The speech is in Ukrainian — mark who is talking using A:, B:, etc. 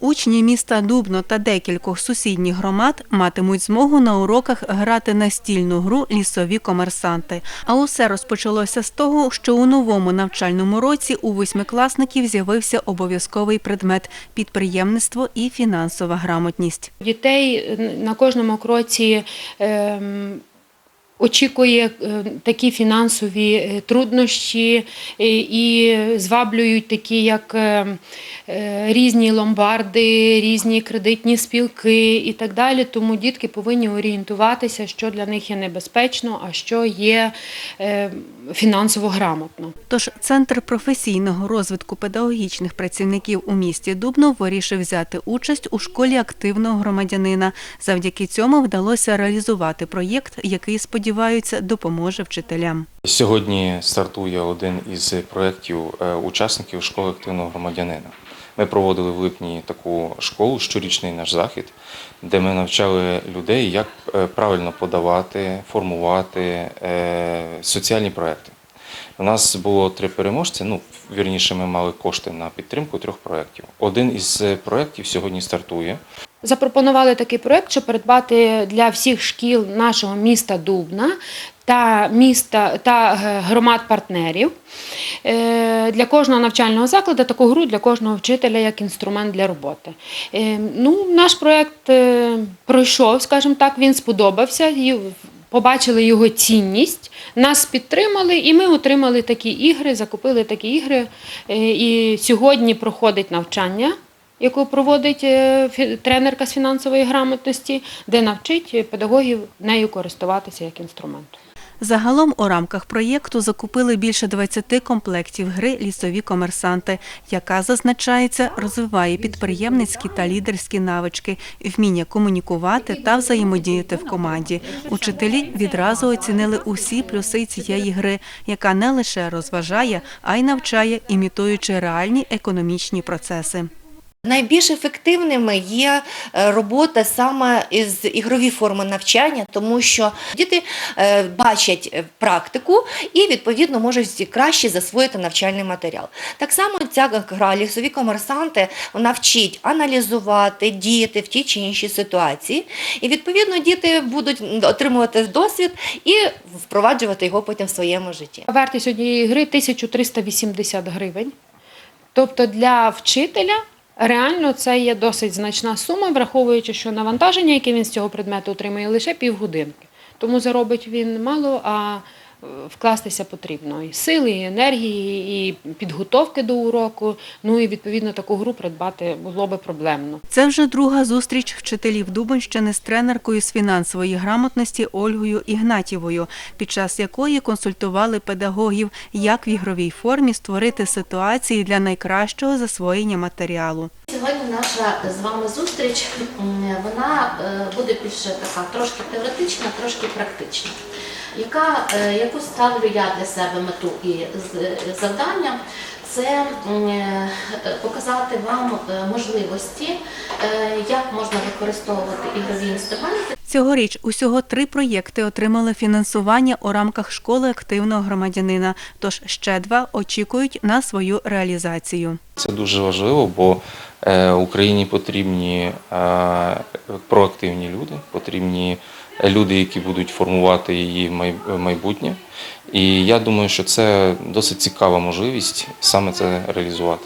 A: Учні міста Дубно та декількох сусідніх громад матимуть змогу на уроках грати настільну гру лісові комерсанти. А усе розпочалося з того, що у новому навчальному році у восьмикласників з'явився обов'язковий предмет підприємництво і фінансова грамотність.
B: Дітей на кожному кроці ем, очікує е, такі фінансові е, труднощі е, і зваблюють такі, як різні ломбарди, різні кредитні спілки і так далі. Тому дітки повинні орієнтуватися, що для них є небезпечно, а що є фінансово грамотно.
A: Тож Центр професійного розвитку педагогічних працівників у місті Дубно вирішив взяти участь у школі активного громадянина. Завдяки цьому вдалося реалізувати проєкт, який, сподіваються, допоможе вчителям.
C: Сьогодні стартує один із проєктів е, учасників школи активного громадянина. Ми проводили в липні таку школу, щорічний наш захід, де ми навчали людей, як е, правильно подавати, формувати е, соціальні проекти. У нас було три переможці. Ну, вірніше, ми мали кошти на підтримку трьох проєктів. Один із проєктів сьогодні стартує.
B: Запропонували такий проект, щоб придбати для всіх шкіл нашого міста Дубна та міста та е, громад партнерів е, для кожного навчального закладу таку гру для кожного вчителя як інструмент для роботи. Е, Ну, наш проект пройшов, скажімо так, він сподобався. Побачили його цінність, нас підтримали, і ми отримали такі ігри, закупили такі ігри. І сьогодні проходить навчання яку проводить е, тренерка з фінансової грамотності, де навчить педагогів нею користуватися як інструментом.
A: Загалом у рамках проєкту закупили більше 20 комплектів гри Лісові комерсанти, яка зазначається, розвиває підприємницькі та лідерські навички, вміння комунікувати та взаємодіяти в команді. Учителі відразу оцінили усі плюси цієї гри, яка не лише розважає, а й навчає, імітуючи реальні економічні процеси.
D: Найбільш ефективними є е, робота саме із ігрові форми навчання, тому що діти е, бачать е, практику і відповідно можуть краще засвоїти навчальний матеріал. Так само ця гра лісові комерсанти вона вчить аналізувати, діяти в тій чи іншій ситуації. І відповідно діти будуть отримувати досвід і впроваджувати його потім в своєму житті.
B: Вартість однієї гри 1380 гривень. Тобто для вчителя реально це є досить значна сума, враховуючи, що навантаження, яке він з цього предмету отримує, лише півгодинки. Тому заробить він мало, а вкластися потрібно і сили, і енергії, і підготовки до уроку. Ну і відповідно таку гру придбати було би проблемно.
A: Це вже друга зустріч вчителів Дубенщини з тренеркою з фінансової грамотності Ольгою Ігнатівою, під час якої консультували педагогів, як в ігровій формі створити ситуації для найкращого засвоєння матеріалу.
E: Сьогодні наша з вами зустріч вона е, буде більше така трошки теоретична, трошки практична. Яка, е, яку ставлю я для себе мету і завдання, це е, показати вам е, можливості, е, як можна використовувати ігрові інструменти
A: Цьогоріч усього три проєкти отримали фінансування у рамках школи активного громадянина, тож ще два очікують на свою реалізацію.
C: Це дуже важливо, бо Україні потрібні проактивні люди, потрібні люди, які будуть формувати її май- майбутнє. І я думаю, що це досить цікава можливість саме це реалізувати.